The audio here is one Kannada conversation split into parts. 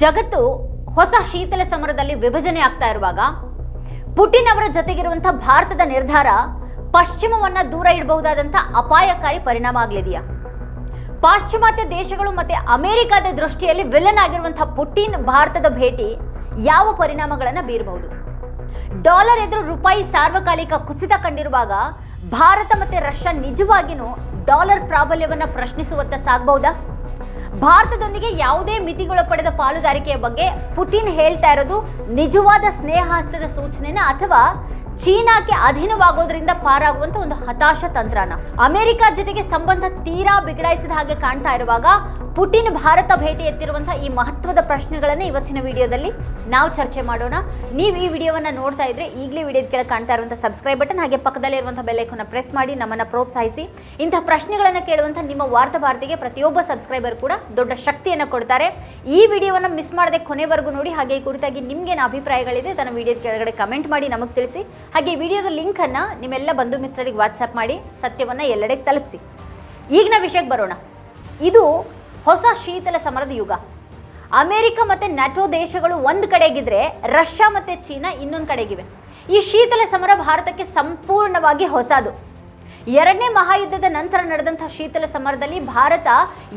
ಜಗತ್ತು ಹೊಸ ಶೀತಲ ಸಮರದಲ್ಲಿ ವಿಭಜನೆ ಆಗ್ತಾ ಇರುವಾಗ ಪುಟಿನ್ ಅವರ ಜೊತೆಗಿರುವಂತಹ ಭಾರತದ ನಿರ್ಧಾರ ಪಶ್ಚಿಮವನ್ನ ದೂರ ಇಡಬಹುದಾದಂಥ ಅಪಾಯಕಾರಿ ಪರಿಣಾಮ ಆಗಲಿದೆಯಾ? ಪಾಶ್ಚಿಮಾತ್ಯ ದೇಶಗಳು ಮತ್ತೆ ಅಮೆರಿಕದ ದೃಷ್ಟಿಯಲ್ಲಿ ವಿಲನ್ ಆಗಿರುವಂತಹ ಪುಟಿನ್ ಭಾರತದ ಭೇಟಿ ಯಾವ ಪರಿಣಾಮಗಳನ್ನು ಬೀರಬಹುದು? ಡಾಲರ್ ಎದುರು ರೂಪಾಯಿ ಸಾರ್ವಕಾಲಿಕ ಕುಸಿತ ಕಂಡಿರುವಾಗ ಭಾರತ ಮತ್ತೆ ರಷ್ಯಾ ನಿಜವಾಗಿಯೂ ಡಾಲರ್ ಪ್ರಾಬಲ್ಯವನ್ನ ಪ್ರಶ್ನಿಸುವತ್ತ ಸಾಗಬಹುದಾ? ಭಾರತದೊಂದಿಗೆ ಯಾವುದೇ ಮಿತಿಗಳು ಪಡೆದ ಪಾಲುದಾರಿಕೆಯ ಬಗ್ಗೆ ಪುಟಿನ್ ಹೇಳ್ತಾ ಇರೋದು ನಿಜವಾದ ಸ್ನೇಹಾಸ್ತದ ಸೂಚನೆನ ಅಥವಾ ಚೀನಾಕ್ಕೆ ಅಧೀನವಾಗೋದ್ರಿಂದ ಪಾರಾಗುವಂತ ಒಂದು ಹತಾಶ ತಂತ್ರನ? ಅಮೆರಿಕ ಜೊತೆಗೆ ಸಂಬಂಧ ತೀರಾ ಬಿಗಡಾಯಿಸಿದ ಹಾಗೆ ಕಾಣ್ತಾ ಇರುವಾಗ ಪುಟಿನ್ ಭಾರತ ಭೇಟಿ ಎತ್ತಿರುವಂತಹ ಈ ಮಹತ್ವದ ಪ್ರಶ್ನೆಗಳನ್ನ ಇವತ್ತಿನ ವಿಡಿಯೋದಲ್ಲಿ ನಾವು ಚರ್ಚೆ ಮಾಡೋಣ. ನೀವು ಈ ವಿಡಿಯೋವನ್ನು ನೋಡ್ತಾ ಇದ್ರೆ ಈಗಲೇ ವಿಡಿಯೋದ ಕೆಳಗೆ ಕಾಣ್ತಾ ಇರುವಂಥ ಸಬ್ಸ್ಕ್ರೈಬ್ ಬಟನ್ ಹಾಗೆ ಪಕ್ಕದಲ್ಲಿ ಇರುವಂತಹ ಬೆಲ್ ಐಕಾನ್ನ ಪ್ರೆಸ್ ಮಾಡಿ ನಮ್ಮನ್ನು ಪ್ರೋತ್ಸಾಹಿಸಿ. ಇಂತಹ ಪ್ರಶ್ನೆಗಳನ್ನು ಕೇಳುವಂಥ ನಿಮ್ಮ ವಾರ್ತಾ ಭಾರತಿಗೆ ಪ್ರತಿಯೊಬ್ಬ ಸಬ್ಸ್ಕ್ರೈಬರ್ ಕೂಡ ದೊಡ್ಡ ಶಕ್ತಿಯನ್ನು ಕೊಡ್ತಾರೆ. ಈ ವಿಡಿಯೋವನ್ನು ಮಿಸ್ ಮಾಡದೆ ಕೊನೆವರೆಗೂ ನೋಡಿ, ಹಾಗೆ ಈ ಕುರಿತಾಗಿ ನಿಮ್ಗೇನು ಅಭಿಪ್ರಾಯಗಳಿದೆ ತನ್ನ ವಿಡಿಯೋದ ಕೆಳಗಡೆ ಕಮೆಂಟ್ ಮಾಡಿ ನಮಗೆ ತಿಳಿಸಿ. ಹಾಗೆ ವಿಡಿಯೋದ ಲಿಂಕನ್ನು ನಿಮ್ಮೆಲ್ಲ ಬಂಧು ಮಿತ್ರರಿಗೆ ವಾಟ್ಸಪ್ ಮಾಡಿ, ಸತ್ಯವನ್ನ ಎಲ್ಲೆಡೆ ತಲುಪಿಸಿ. ಈಗಿನ ವಿಷಯಕ್ಕೆ ಬರೋಣ. ಇದು ಹೊಸ ಶೀತಲ ಸಮರದ ಯುಗ. ಅಮೆರಿಕ ಮತ್ತು ನ್ಯಾಟೋ ದೇಶಗಳು ಒಂದು ಕಡೆಗಿದ್ರೆ ರಷ್ಯಾ ಮತ್ತು ಚೀನಾ ಇನ್ನೊಂದು ಕಡೆಗಿವೆ. ಈ ಶೀತಲ ಸಮರ ಭಾರತಕ್ಕೆ ಸಂಪೂರ್ಣವಾಗಿ ಹೊಸದು. ಎರಡನೇ ಮಹಾಯುದ್ಧದ ನಂತರ ನಡೆದಂಥ ಶೀತಲ ಸಮರದಲ್ಲಿ ಭಾರತ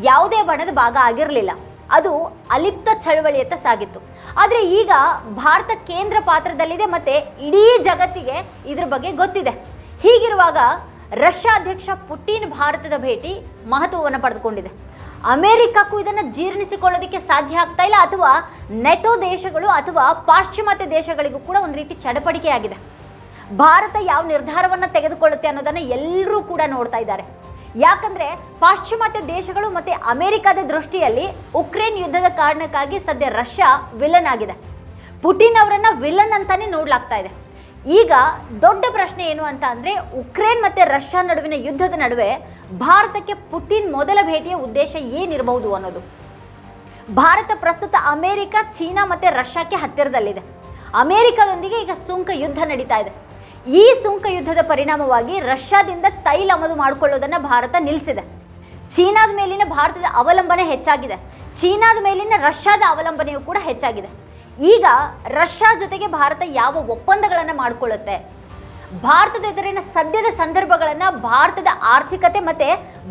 ಯಾವುದೇ ಬಣದ ಭಾಗ ಆಗಿರಲಿಲ್ಲ. ಅದು ಅಲಿಪ್ತ ಚಳವಳಿಯತ್ತ ಸಾಗಿತ್ತು. ಆದರೆ ಈಗ ಭಾರತ ಕೇಂದ್ರ ಪಾತ್ರದಲ್ಲಿದೆ ಮತ್ತು ಇಡೀ ಜಗತ್ತಿಗೆ ಇದ್ರ ಬಗ್ಗೆ ಗೊತ್ತಿದೆ. ಹೀಗಿರುವಾಗ ರಷ್ಯಾ ಅಧ್ಯಕ್ಷ ಪುಟಿನ್ ಭಾರತದ ಭೇಟಿ ಮಹತ್ವವನ್ನು ಪಡೆದುಕೊಂಡಿದೆ. ಅಮೆರಿಕಕ್ಕೂ ಇದನ್ನು ಜೀರ್ಣಿಸಿಕೊಳ್ಳೋದಕ್ಕೆ ಸಾಧ್ಯ ಆಗ್ತಾ ಇಲ್ಲ. ಅಥವಾ ನೆಟೋ ದೇಶಗಳು ಅಥವಾ ಪಾಶ್ಚಿಮಾತ್ಯ ದೇಶಗಳಿಗೂ ಕೂಡ ಒಂದು ರೀತಿ ಚಡಪಡಿಕೆಯಾಗಿದೆ ಭಾರತ ಯಾವ ನಿರ್ಧಾರವನ್ನು ತೆಗೆದುಕೊಳ್ಳುತ್ತೆ ಅನ್ನೋದನ್ನು ಎಲ್ಲರೂ ಕೂಡ ನೋಡ್ತಾ ಇದ್ದಾರೆ. ಯಾಕಂದರೆ ಪಾಶ್ಚಿಮಾತ್ಯ ದೇಶಗಳು ಮತ್ತು ಅಮೆರಿಕದ ದೃಷ್ಟಿಯಲ್ಲಿ ಉಕ್ರೇನ್ ಯುದ್ಧದ ಕಾರಣಕ್ಕಾಗಿ ಸದ್ಯ ರಷ್ಯಾ ವಿಲನ್ ಆಗಿದೆ. ಪುಟಿನ್ ಅವರನ್ನು ವಿಲನ್ ಅಂತಲೇ ನೋಡ್ಲಾಗ್ತಾ ಇದೆ. ಈಗ ದೊಡ್ಡ ಪ್ರಶ್ನೆ ಏನು ಅಂತ ಅಂದರೆ ಉಕ್ರೇನ್ ಮತ್ತು ರಷ್ಯಾ ನಡುವಿನ ಯುದ್ಧದ ನಡುವೆ ಭಾರತಕ್ಕೆ ಪುಟಿನ್ ಮೊದಲ ಭೇಟಿಯ ಉದ್ದೇಶ ಏನಿರಬಹುದು ಅನ್ನೋದು. ಭಾರತ ಪ್ರಸ್ತುತ ಅಮೆರಿಕ, ಚೀನಾ ಮತ್ತು ರಷ್ಯಾಕ್ಕೆ ಹತ್ತಿರದಲ್ಲಿದೆ. ಅಮೆರಿಕದೊಂದಿಗೆ ಈಗ ಸುಂಕ ಯುದ್ಧ ನಡೀತಾ ಇದೆ. ಈ ಸುಂಕ ಯುದ್ಧದ ಪರಿಣಾಮವಾಗಿ ರಷ್ಯಾದಿಂದ ತೈಲ ಆಮದು ಮಾಡಿಕೊಳ್ಳೋದನ್ನು ಭಾರತ ನಿಲ್ಲಿಸಿದೆ ಚೀನಾದ ಮೇಲಿನ ಭಾರತದ ಅವಲಂಬನೆ ಹೆಚ್ಚಾಗಿದೆ. ಚೀನಾದ ಮೇಲಿನ ರಷ್ಯಾದ ಅವಲಂಬನೆಯೂ ಕೂಡ ಹೆಚ್ಚಾಗಿದೆ. ಈಗ ರಷ್ಯಾ ಜೊತೆಗೆ ಭಾರತ ಯಾವ ಒಪ್ಪಂದಗಳನ್ನು ಮಾಡಿಕೊಳ್ಳುತ್ತೆ? ಭಾರತದ ಎದುರಿನ ಸದ್ಯದ ಸಂದರ್ಭಗಳನ್ನು, ಭಾರತದ ಆರ್ಥಿಕತೆ ಮತ್ತೆ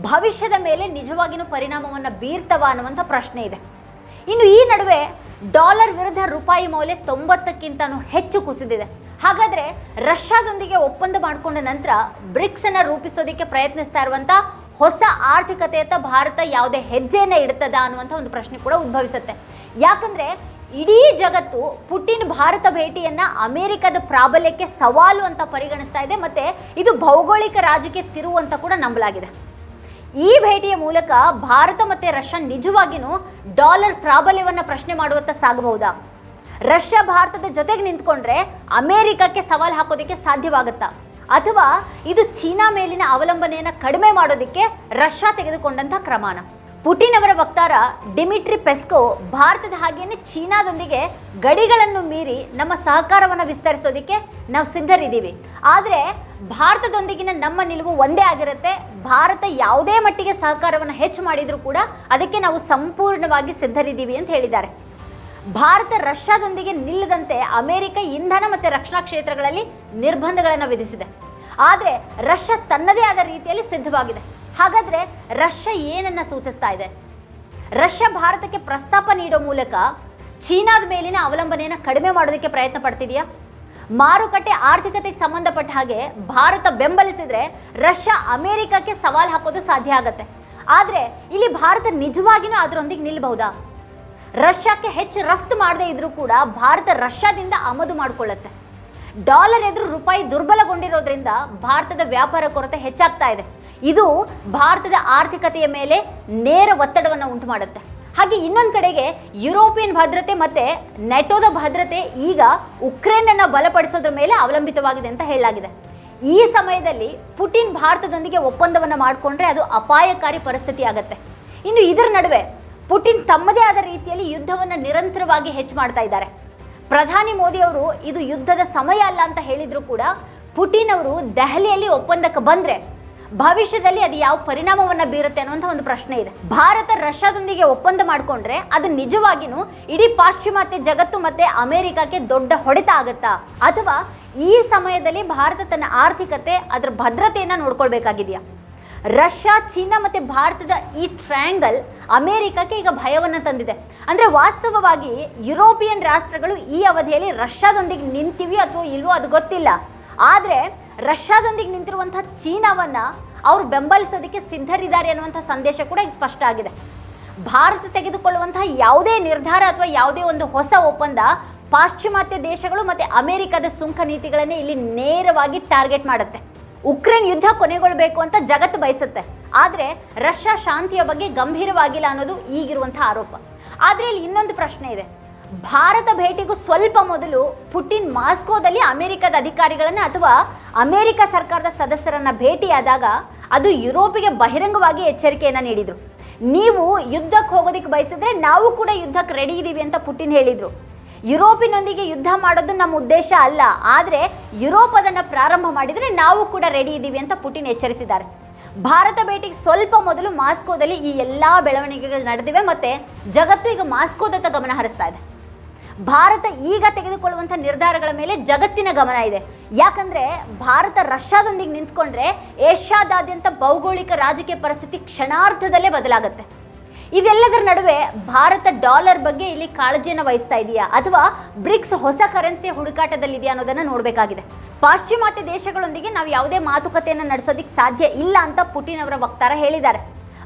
ಭವಿಷ್ಯದ ಮೇಲೆ ನಿಜವಾಗಿಯೂ ಪರಿಣಾಮವನ್ನು ಬೀರ್ತವ ಅನ್ನುವಂಥ ಪ್ರಶ್ನೆ ಇದೆ. ಇನ್ನು ಈ ನಡುವೆ ಡಾಲರ್ ವಿರುದ್ಧ ರೂಪಾಯಿ ಮೌಲ್ಯ ತೊಂಬತ್ತಕ್ಕಿಂತನೂ ಹೆಚ್ಚು ಕುಸಿದಿದೆ. ಹಾಗಾದ್ರೆ ರಷ್ಯಾದೊಂದಿಗೆ ಒಪ್ಪಂದ ಮಾಡಿಕೊಂಡ ನಂತರ ಬ್ರಿಕ್ಸ್ ಅನ್ನ ರೂಪಿಸೋದಕ್ಕೆ ಪ್ರಯತ್ನಿಸ್ತಾ ಇರುವಂಥ ಹೊಸ ಆರ್ಥಿಕತೆಯತ್ತ ಭಾರತ ಯಾವುದೇ ಹೆಜ್ಜೆಯನ್ನು ಇಡ್ತದ ಅನ್ನುವಂಥ ಒಂದು ಪ್ರಶ್ನೆ ಕೂಡ ಉದ್ಭವಿಸುತ್ತೆ. ಯಾಕಂದ್ರೆ ಇಡೀ ಜಗತ್ತು ಪುಟಿನ್ ಭಾರತ ಭೇಟಿಯನ್ನ ಅಮೆರಿಕದ ಪ್ರಾಬಲ್ಯಕ್ಕೆ ಸವಾಲು ಅಂತ ಪರಿಗಣಿಸ್ತಾ ಇದೆ, ಮತ್ತೆ ಇದು ಭೌಗೋಳಿಕ ರಾಜಕೀಯ ತಿರುವು ಅಂತ ಕೂಡ ನಂಬಲಾಗಿದೆ. ಈ ಭೇಟಿಯ ಮೂಲಕ ಭಾರತ ಮತ್ತು ರಷ್ಯಾ ನಿಜವಾಗಿಯೂ ಡಾಲರ್ ಪ್ರಾಬಲ್ಯವನ್ನು ಪ್ರಶ್ನೆ ಮಾಡುವತ್ತ ಸಾಗಬಹುದಾ? ರಷ್ಯಾ ಭಾರತದ ಜೊತೆಗೆ ನಿಂತ್ಕೊಂಡ್ರೆ ಅಮೆರಿಕಕ್ಕೆ ಸವಾಲು ಹಾಕೋದಕ್ಕೆ ಸಾಧ್ಯವಾಗುತ್ತಾ? ಅಥವಾ ಇದು ಚೀನಾ ಮೇಲಿನ ಅವಲಂಬನೆಯನ್ನು ಕಡಿಮೆ ಮಾಡೋದಕ್ಕೆ ರಷ್ಯಾ ತೆಗೆದುಕೊಂಡಂಥ ಕ್ರಮಾನ? ಪುಟಿನ್ ಅವರ ವಕ್ತಾರ ಡಿಮಿಟ್ರಿ ಪೆಸ್ಕೋ ಭಾರತದ ಹಾಗೆಯೇ ಚೀನಾದೊಂದಿಗೆ ಗಡಿಗಳನ್ನು ಮೀರಿ ನಮ್ಮ ಸಹಕಾರವನ್ನು ವಿಸ್ತರಿಸೋದಕ್ಕೆ ನಾವು ಸಿದ್ಧರಿದ್ದೀವಿ. ಆದರೆ ಭಾರತದೊಂದಿಗಿನ ನಮ್ಮ ನಿಲುವು ಒಂದೇ ಆಗಿರುತ್ತೆ. ಭಾರತ ಯಾವುದೇ ಮಟ್ಟಿಗೆ ಸಹಕಾರವನ್ನು ಹೆಚ್ಚು ಮಾಡಿದರೂ ಕೂಡ ಅದಕ್ಕೆ ನಾವು ಸಂಪೂರ್ಣವಾಗಿ ಸಿದ್ಧರಿದ್ದೀವಿ ಅಂತ ಹೇಳಿದ್ದಾರೆ. ಭಾರತ ರಷ್ಯಾದೊಂದಿಗೆ ನಿಲ್ಲದಂತೆ ಅಮೆರಿಕ ಇಂಧನ ಮತ್ತು ರಕ್ಷಣಾ ಕ್ಷೇತ್ರಗಳಲ್ಲಿ ನಿರ್ಬಂಧಗಳನ್ನು ವಿಧಿಸಿದೆ. ಆದರೆ ರಷ್ಯಾ ತನ್ನದೇ ಆದ ರೀತಿಯಲ್ಲಿ ಸಿದ್ಧವಾಗಿದೆ. ಹಾಗಾದ್ರೆ ರಷ್ಯಾ ಏನನ್ನ ಸೂಚಿಸ್ತಾ ಇದೆ? ರಷ್ಯಾ ಭಾರತಕ್ಕೆ ಪ್ರಸ್ತಾಪ ನೀಡೋ ಮೂಲಕ ಚೀನಾದ ಮೇಲಿನ ಅವಲಂಬನೆಯನ್ನು ಕಡಿಮೆ ಮಾಡೋದಕ್ಕೆ ಪ್ರಯತ್ನ ಪಡ್ತಿದೆಯಾ? ಮಾರುಕಟ್ಟೆ ಆರ್ಥಿಕತೆಗೆ ಸಂಬಂಧಪಟ್ಟ ಹಾಗೆ ಭಾರತ ಬೆಂಬಲಿಸಿದ್ರೆ ರಷ್ಯಾ ಅಮೆರಿಕಕ್ಕೆ ಸವಾಲು ಹಾಕೋದು ಸಾಧ್ಯ ಆಗತ್ತೆ. ಆದರೆ ಇಲ್ಲಿ ಭಾರತ ನಿಜವಾಗಿಯೂ ಅದರೊಂದಿಗೆ ನಿಲ್ಲಬಹುದಾ ರಷ್ಯಾಕ್ಕೆ ಹೆಚ್ಚು ರಫ್ತು ಮಾಡದೇ ಇದ್ರೂ ಕೂಡ ಭಾರತ ರಷ್ಯಾದಿಂದ ಆಮದು ಮಾಡಿಕೊಳ್ಳುತ್ತೆ. ಡಾಲರ್ ಎದುರು ರೂಪಾಯಿ ದುರ್ಬಲಗೊಂಡಿರೋದ್ರಿಂದ ಭಾರತದ ವ್ಯಾಪಾರ ಕೊರತೆ ಹೆಚ್ಚಾಗ್ತಾ ಇದೆ. ಇದು ಭಾರತದ ಆರ್ಥಿಕತೆಯ ಮೇಲೆ ನೇರ ಒತ್ತಡವನ್ನು ಉಂಟು ಮಾಡುತ್ತೆ. ಹಾಗೆ ಇನ್ನೊಂದು ಕಡೆಗೆ ಯುರೋಪಿಯನ್ ಭದ್ರತೆ ಮತ್ತೆ ನೆಟೋದ ಭದ್ರತೆ ಈಗ ಉಕ್ರೇನ್ ಅನ್ನ ಬಲಪಡಿಸೋದ್ರ ಮೇಲೆ ಅವಲಂಬಿತವಾಗಿದೆ ಅಂತ ಹೇಳಲಾಗಿದೆ. ಈ ಸಮಯದಲ್ಲಿ ಪುಟಿನ್ ಭಾರತದೊಂದಿಗೆ ಒಪ್ಪಂದವನ್ನು ಮಾಡಿಕೊಂಡ್ರೆ ಅದು ಅಪಾಯಕಾರಿ ಪರಿಸ್ಥಿತಿ ಆಗತ್ತೆ. ಇನ್ನು ಇದರ ನಡುವೆ ಪುಟಿನ್ ತಮ್ಮದೇ ಆದ ರೀತಿಯಲ್ಲಿ ಯುದ್ಧವನ್ನು ನಿರಂತರವಾಗಿ ಹೆಚ್ಚು ಮಾಡ್ತಾ ಇದ್ದಾರೆ. ಪ್ರಧಾನಿ ಮೋದಿ ಅವರು ಇದು ಯುದ್ಧದ ಸಮಯ ಅಲ್ಲ ಅಂತ ಹೇಳಿದರೂ ಕೂಡ ಪುಟಿನ್ ಅವರು ದೆಹಲಿಯಲ್ಲಿ ಒಪ್ಪಂದಕ್ಕೆ ಬಂದ್ರೆ ಭವಿಷ್ಯದಲ್ಲಿ ಅದು ಯಾವ ಪರಿಣಾಮವನ್ನ ಬೀರುತ್ತೆ ಅನ್ನುವಂಥ ಒಂದು ಪ್ರಶ್ನೆ ಇದೆ. ಭಾರತ ರಷ್ಯಾದೊಂದಿಗೆ ಒಪ್ಪಂದ ಮಾಡಿಕೊಂಡ್ರೆ ಅದು ನಿಜವಾಗಿಯೂ ಇಡೀ ಪಾಶ್ಚಿಮಾತ್ಯ ಜಗತ್ತು ಮತ್ತೆ ಅಮೆರಿಕಕ್ಕೆ ದೊಡ್ಡ ಹೊಡೆತ ಆಗುತ್ತಾ? ಅಥವಾ ಈ ಸಮಯದಲ್ಲಿ ಭಾರತ ತನ್ನ ಆರ್ಥಿಕತೆ, ಅದರ ಭದ್ರತೆಯನ್ನ ನೋಡ್ಕೊಳ್ಬೇಕಾಗಿದೆಯಾ? ರಷ್ಯಾ, ಚೀನಾ ಮತ್ತೆ ಭಾರತದ ಈ ಟ್ರಯಾಂಗಲ್ ಅಮೆರಿಕಕ್ಕೆ ಈಗ ಭಯವನ್ನ ತಂದಿದೆ. ಅಂದ್ರೆ ವಾಸ್ತವವಾಗಿ ಯುರೋಪಿಯನ್ ರಾಷ್ಟ್ರಗಳು ಈ ಅವಧಿಯಲ್ಲಿ ರಷ್ಯಾದೊಂದಿಗೆ ನಿಂತಿವಿ ಅಥವಾ ಇಲ್ವೋ ಅದು ಗೊತ್ತಿಲ್ಲ. ಆದ್ರೆ ರಷ್ಯಾದೊಂದಿಗೆ ನಿಂತಿರುವಂತಹ ಚೀನಾವನ್ನ ಅವರು ಬೆಂಬಲಿಸೋದಕ್ಕೆ ಸಿದ್ಧರಿದ್ದಾರೆ ಅನ್ನುವಂಥ ಸಂದೇಶ ಕೂಡ ಈಗ ಸ್ಪಷ್ಟ ಆಗಿದೆ. ಭಾರತ ತೆಗೆದುಕೊಳ್ಳುವಂತಹ ಯಾವುದೇ ನಿರ್ಧಾರ ಅಥವಾ ಯಾವುದೇ ಒಂದು ಹೊಸ ಒಪ್ಪಂದ ಪಾಶ್ಚಿಮಾತ್ಯ ದೇಶಗಳು ಮತ್ತೆ ಅಮೆರಿಕದ ಸುಂಕ ನೀತಿಗಳನ್ನೇ ಇಲ್ಲಿ ನೇರವಾಗಿ ಟಾರ್ಗೆಟ್ ಮಾಡುತ್ತೆ. ಉಕ್ರೇನ್ ಯುದ್ಧ ಕೊನೆಗೊಳ್ಳಬೇಕು ಅಂತ ಜಗತ್ತು ಬಯಸುತ್ತೆ. ಆದರೆ ರಷ್ಯಾ ಶಾಂತಿಯ ಬಗ್ಗೆ ಗಂಭೀರವಾಗಿಲ್ಲ ಅನ್ನೋದು ಈಗಿರುವಂತಹ ಆರೋಪ. ಆದರೆ ಇಲ್ಲಿ ಇನ್ನೊಂದು ಪ್ರಶ್ನೆ ಇದೆ. ಭಾರತ ಭೇಟಿಗೂ ಸ್ವಲ್ಪ ಮೊದಲು ಪುಟಿನ್ ಮಾಸ್ಕೋದಲ್ಲಿ ಅಮೆರಿಕದ ಅಧಿಕಾರಿಗಳನ್ನು ಅಥವಾ ಅಮೆರಿಕ ಸರ್ಕಾರದ ಸದಸ್ಯರನ್ನು ಭೇಟಿಯಾದಾಗ ಅದು ಯುರೋಪಿಗೆ ಬಹಿರಂಗವಾಗಿ ಎಚ್ಚರಿಕೆಯನ್ನು ನೀಡಿದರು. ನೀವು ಯುದ್ಧಕ್ಕೆ ಹೋಗೋದಕ್ಕೆ ಬಯಸಿದ್ರೆ ನಾವು ಕೂಡ ಯುದ್ಧಕ್ಕೆ ರೆಡಿ ಇದ್ದೀವಿ ಅಂತ ಪುಟಿನ್ ಹೇಳಿದರು. ಯುರೋಪಿನೊಂದಿಗೆ ಯುದ್ಧ ಮಾಡೋದು ನಮ್ಮ ಉದ್ದೇಶ ಅಲ್ಲ. ಆದರೆ ಯುರೋಪ್ ಅದನ್ನು ಪ್ರಾರಂಭ ಮಾಡಿದರೆ ನಾವು ಕೂಡ ರೆಡಿ ಇದ್ದೀವಿ ಅಂತ ಪುಟಿನ್ ಎಚ್ಚರಿಸಿದ್ದಾರೆ. ಭಾರತ ಭೇಟಿಗೆ ಸ್ವಲ್ಪ ಮೊದಲು ಮಾಸ್ಕೋದಲ್ಲಿ ಈ ಎಲ್ಲ ಬೆಳವಣಿಗೆಗಳು ನಡೆದಿವೆ ಮತ್ತು ಜಗತ್ತು ಈಗ ಮಾಸ್ಕೋದತ್ತ ಗಮನ ಹರಿಸ್ತಾ ಇದೆ. ಭಾರತ ಈಗ ತೆಗೆದುಕೊಳ್ಳುವಂಥ ನಿರ್ಧಾರಗಳ ಮೇಲೆ ಜಗತ್ತಿನ ಗಮನ ಇದೆ. ಯಾಕಂದರೆ ಭಾರತ ರಷ್ಯಾದೊಂದಿಗೆ ನಿಂತ್ಕೊಂಡ್ರೆ ಏಷ್ಯಾದಾದ್ಯಂತ ಭೌಗೋಳಿಕ ರಾಜಕೀಯ ಪರಿಸ್ಥಿತಿ ಕ್ಷಣಾರ್ಧದಲ್ಲೇ ಬದಲಾಗುತ್ತೆ. ಇದೆಲ್ಲದರ ನಡುವೆ ಭಾರತ ಡಾಲರ್ ಬಗ್ಗೆ ಇಲ್ಲಿ ಕಾಳಜಿಯನ್ನು ವಹಿಸ್ತಾ ಇದೆಯಾ? ಅಥವಾ ಬ್ರಿಕ್ಸ್ ಹೊಸ ಕರೆನ್ಸಿ ಹುಡುಕಾಟದಲ್ಲಿದೆಯಾ ಅನ್ನೋದನ್ನು ನೋಡಬೇಕಾಗಿದೆ. ಪಾಶ್ಚಿಮಾತ್ಯ ದೇಶಗಳೊಂದಿಗೆ ನಾವು ಯಾವುದೇ ಮಾತುಕತೆಯನ್ನು ನಡೆಸೋದಕ್ಕೆ ಸಾಧ್ಯ ಇಲ್ಲ ಅಂತ ಪುಟಿನ್ ಅವರ ವಕ್ತಾರ ಹೇಳಿದ್ದಾರೆ.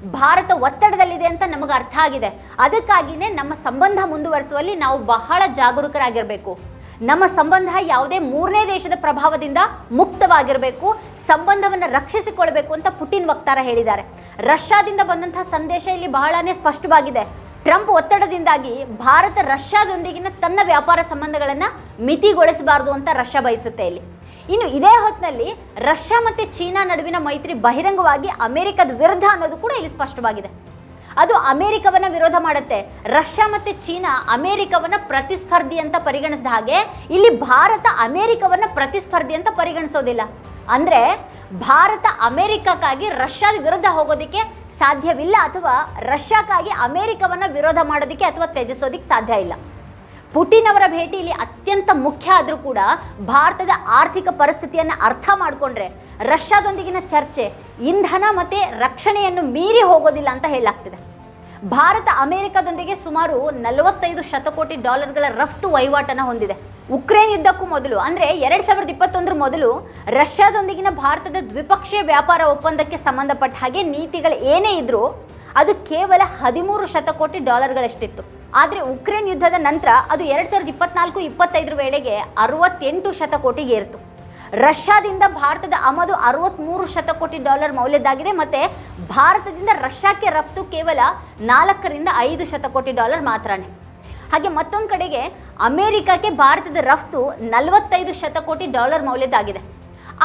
ಭಾರತ ಒತ್ತಡದಲ್ಲಿದೆ ಅಂತ ನಮಗೆ ಅರ್ಥ ಆಗಿದೆ. ಅದಕ್ಕಾಗಿಯೇ ನಮ್ಮ ಸಂಬಂಧ ಮುಂದುವರಿಸುವಲ್ಲಿ ನಾವು ಬಹಳ ಜಾಗರೂಕರಾಗಿರಬೇಕು. ನಮ್ಮ ಸಂಬಂಧ ಯಾವುದೇ ಮೂರನೇ ದೇಶದ ಪ್ರಭಾವದಿಂದ ಮುಕ್ತವಾಗಿರಬೇಕು, ಸಂಬಂಧವನ್ನು ರಕ್ಷಿಸಿಕೊಳ್ಬೇಕು ಅಂತ ಪುಟಿನ್ ವಕ್ತಾರ ಹೇಳಿದ್ದಾರೆ. ರಷ್ಯಾದಿಂದ ಬಂದಂತಹ ಸಂದೇಶ ಇಲ್ಲಿ ಬಹಳನೇ ಸ್ಪಷ್ಟವಾಗಿದೆ. ಟ್ರಂಪ್ ಒತ್ತಡದಿಂದಾಗಿ ಭಾರತ ರಷ್ಯಾದೊಂದಿಗಿನ ತನ್ನ ವ್ಯಾಪಾರ ಸಂಬಂಧಗಳನ್ನು ಮಿತಿಗೊಳಿಸಬಾರದು ಅಂತ ರಷ್ಯಾ ಬಯಸುತ್ತೆ ಇಲ್ಲಿ. ಇನ್ನು ಇದೇ ಹೊತ್ತಿನಲ್ಲಿ ರಷ್ಯಾ ಮತ್ತು ಚೀನಾ ನಡುವಿನ ಮೈತ್ರಿ ಬಹಿರಂಗವಾಗಿ ಅಮೆರಿಕದ ವಿರುದ್ಧ ಅನ್ನೋದು ಕೂಡ ಇಲ್ಲಿ ಸ್ಪಷ್ಟವಾಗಿದೆ. ಅದು ಅಮೆರಿಕವನ್ನ ವಿರೋಧ ಮಾಡುತ್ತೆ, ರಷ್ಯಾ ಮತ್ತು ಚೀನಾ ಅಮೆರಿಕವನ್ನ ಪ್ರತಿಸ್ಪರ್ಧಿ ಅಂತ ಪರಿಗಣಿಸಿದ ಹಾಗೆ ಇಲ್ಲಿ ಭಾರತ ಅಮೆರಿಕವನ್ನ ಪ್ರತಿಸ್ಪರ್ಧಿ ಅಂತ ಪರಿಗಣಿಸೋದಿಲ್ಲ. ಅಂದ್ರೆ ಭಾರತ ಅಮೆರಿಕಕ್ಕಾಗಿ ರಷ್ಯಾದ ವಿರುದ್ಧ ಹೋಗೋದಕ್ಕೆ ಸಾಧ್ಯವಿಲ್ಲ ಅಥವಾ ರಷ್ಯಾಕ್ಕಾಗಿ ಅಮೆರಿಕವನ್ನ ವಿರೋಧ ಮಾಡೋದಕ್ಕೆ ಅಥವಾ ತ್ಯಜಿಸೋದಕ್ಕೆ ಸಾಧ್ಯ ಇಲ್ಲ. ಪುಟಿನ್ ಅವರ ಭೇಟಿಯಲ್ಲಿ ಅತ್ಯಂತ ಮುಖ್ಯ ಆದರೂ ಕೂಡ ಭಾರತದ ಆರ್ಥಿಕ ಪರಿಸ್ಥಿತಿಯನ್ನು ಅರ್ಥ ಮಾಡಿಕೊಂಡ್ರೆ ರಷ್ಯಾದೊಂದಿಗಿನ ಚರ್ಚೆ, ಇಂಧನ ಮತ್ತು ರಕ್ಷಣೆಯನ್ನು ಮೀರಿ ಹೋಗೋದಿಲ್ಲ ಅಂತ ಹೇಳಲಾಗ್ತಿದೆ. ಭಾರತ ಅಮೆರಿಕದೊಂದಿಗೆ ಸುಮಾರು ನಲವತ್ತೈದು ಶತಕೋಟಿ ಡಾಲರ್ಗಳ ರಫ್ತು ವಹಿವಾಟನ್ನು ಹೊಂದಿದೆ. ಉಕ್ರೇನ್ ಯುದ್ಧಕ್ಕೂ ಮೊದಲು, ಅಂದರೆ ಎರಡು ಸಾವಿರದ ಇಪ್ಪತ್ತೊಂದರ ಮೊದಲು ರಷ್ಯಾದೊಂದಿಗಿನ ಭಾರತದ ದ್ವಿಪಕ್ಷೀಯ ವ್ಯಾಪಾರ ಒಪ್ಪಂದಕ್ಕೆ ಸಂಬಂಧಪಟ್ಟ ಹಾಗೆ ನೀತಿಗಳು ಏನೇ ಇದ್ದರೂ ಅದು ಕೇವಲ ಹದಿಮೂರು ಶತಕೋಟಿ ಡಾಲರ್ಗಳಷ್ಟಿತ್ತು. ಆದರೆ ಉಕ್ರೇನ್ ಯುದ್ಧದ ನಂತರ ಅದು ಎರಡು ಸಾವಿರದ ಇಪ್ಪತ್ನಾಲ್ಕು ಇಪ್ಪತ್ತೈದರ ವೇಳೆಗೆ ಅರವತ್ತೆಂಟು ಶತಕೋಟಿಗೆ ಏರಿತು. ರಷ್ಯಾದಿಂದ ಭಾರತದ ಆಮದು ಅರವತ್ತ್ಮೂರು ಶತಕೋಟಿ ಡಾಲರ್ ಮೌಲ್ಯದ್ದಾಗಿದೆ ಮತ್ತು ಭಾರತದಿಂದ ರಷ್ಯಾಕ್ಕೆ ರಫ್ತು ಕೇವಲ ನಾಲ್ಕರಿಂದ ಐದು ಶತಕೋಟಿ ಡಾಲರ್ ಮಾತ್ರನೇ. ಹಾಗೆ ಮತ್ತೊಂದು ಕಡೆಗೆ ಅಮೆರಿಕಕ್ಕೆ ಭಾರತದ ರಫ್ತು ನಲವತ್ತೈದು ಶತಕೋಟಿ ಡಾಲರ್ ಮೌಲ್ಯದ್ದಾಗಿದೆ.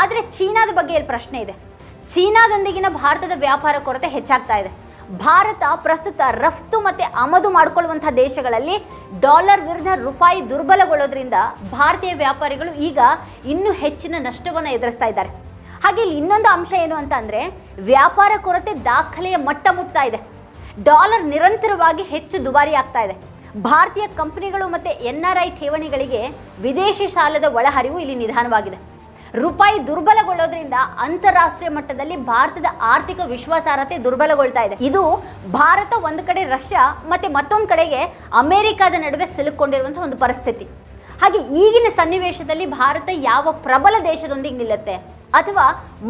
ಆದರೆ ಚೀನಾದ ಬಗ್ಗೆ ಇಲ್ಲಿ ಪ್ರಶ್ನೆ ಇದೆ. ಚೀನಾದೊಂದಿಗಿನ ಭಾರತದ ವ್ಯಾಪಾರ ಕೊರತೆ ಹೆಚ್ಚಾಗ್ತಾ ಇದೆ. ಭಾರತ ಪ್ರಸ್ತುತ ರಫ್ತು ಮತ್ತು ಆಮದು ಮಾಡಿಕೊಳ್ಳುವಂಥ ದೇಶಗಳಲ್ಲಿ ಡಾಲರ್ ವಿರುದ್ಧ ರೂಪಾಯಿ ದುರ್ಬಲಗೊಳ್ಳೋದ್ರಿಂದ ಭಾರತೀಯ ವ್ಯಾಪಾರಿಗಳು ಈಗ ಇನ್ನೂ ಹೆಚ್ಚಿನ ನಷ್ಟವನ್ನು ಎದುರಿಸ್ತಾ ಇದ್ದಾರೆ. ಹಾಗೆ ಇಲ್ಲಿ ಇನ್ನೊಂದು ಅಂಶ ಏನು ಅಂತ ವ್ಯಾಪಾರ ಕೊರತೆ ದಾಖಲೆಯ ಮಟ್ಟ ಮುಟ್ತಾ ಇದೆ. ಡಾಲರ್ ನಿರಂತರವಾಗಿ ಹೆಚ್ಚು ದುಬಾರಿ ಆಗ್ತಾ ಇದೆ. ಭಾರತೀಯ ಕಂಪನಿಗಳು ಮತ್ತು ಎನ್ ಆರ್ ಐ ಠೇವಣಿಗಳಿಗೆ ವಿದೇಶಿ ಸಾಲದ ಒಳಹರಿವು ಇಲ್ಲಿ ನಿಧಾನವಾಗಿದೆ. ರೂಪಾಯಿ ದುರ್ಬಲಗೊಳ್ಳೋದ್ರಿಂದ ಅಂತಾರಾಷ್ಟ್ರೀಯ ಮಟ್ಟದಲ್ಲಿ ಭಾರತದ ಆರ್ಥಿಕ ವಿಶ್ವಾಸಾರ್ಹತೆ ದುರ್ಬಲಗೊಳ್ತಾ ಇದೆ. ಇದು ಭಾರತ ಒಂದು ಕಡೆ ರಷ್ಯಾ ಮತ್ತೆ ಮತ್ತೊಂದು ಕಡೆಗೆ ಅಮೆರಿಕದ ನಡುವೆ ಸಿಲುಕೊಂಡಿರುವಂತಹ ಒಂದು ಪರಿಸ್ಥಿತಿ. ಹಾಗೆ ಈಗಿನ ಸನ್ನಿವೇಶದಲ್ಲಿ ಭಾರತ ಯಾವ ಪ್ರಬಲ ದೇಶದೊಂದಿಗೆ ನಿಲ್ಲುತ್ತೆ? ಅಥವಾ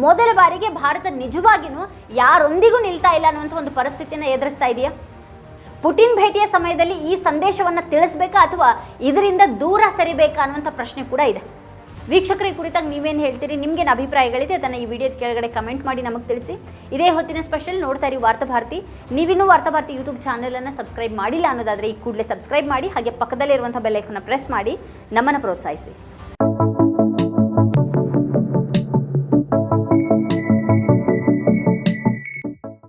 ಮೊದಲ ಬಾರಿಗೆ ಭಾರತ ನಿಜವಾಗಿಯೂ ಯಾರೊಂದಿಗೂ ನಿಲ್ತಾ ಇಲ್ಲ ಅನ್ನುವಂಥ ಒಂದು ಪರಿಸ್ಥಿತಿಯನ್ನು ಎದುರಿಸ್ತಾ ಇದೆಯಾ? ಪುಟಿನ್ ಭೇಟಿಯ ಸಮಯದಲ್ಲಿ ಈ ಸಂದೇಶವನ್ನು ತಿಳಿಸ್ಬೇಕಾ ಅಥವಾ ಇದರಿಂದ ದೂರ ಸರಿಬೇಕಾ ಅನ್ನುವಂಥ ಪ್ರಶ್ನೆ ಕೂಡ ಇದೆ. ವೀಕ್ಷಕರ ಈ ಕುರಿತಾಗಿ ನೀವೇನು ಹೇಳ್ತೀರಿ? ನಿಮ್ಗೇನು ಅಭಿಪ್ರಾಯಗಳಿದೆ? ಅದನ್ನು ಈ ವಿಡಿಯೋದ ಕೆಳಗಡೆ ಕಮೆಂಟ್ ಮಾಡಿ ನಮಗೆ ತಿಳಿಸಿ. ಇದೇ ಹೊತ್ತಿನ ಸ್ಪೆಷಲ್ ನೋಡ್ತಾ ಇರಿ ವಾರ್ತಾಭಾರತಿ ನೀವಿನ್ನೂ ವಾರ್ತಾಭಾರತಿ ಯೂಟ್ಯೂಬ್ ಚಾನಲನ್ನು ಸಬ್ಸ್ಕ್ರೈಬ್ ಮಾಡಿಲ್ಲ ಅನ್ನೋದಾದರೆ ಈ ಕೂಡಲೇ ಸಬ್ಸ್ಕ್ರೈಬ್ ಮಾಡಿ, ಹಾಗೆ ಪಕ್ಕದಲ್ಲಿರುವಂಥ ಬೆಲ್ಲೈಕನ್ನ ಪ್ರೆಸ್ ಮಾಡಿ, ನಮ್ಮನ್ನು ಪ್ರೋತ್ಸಾಹಿಸಿ.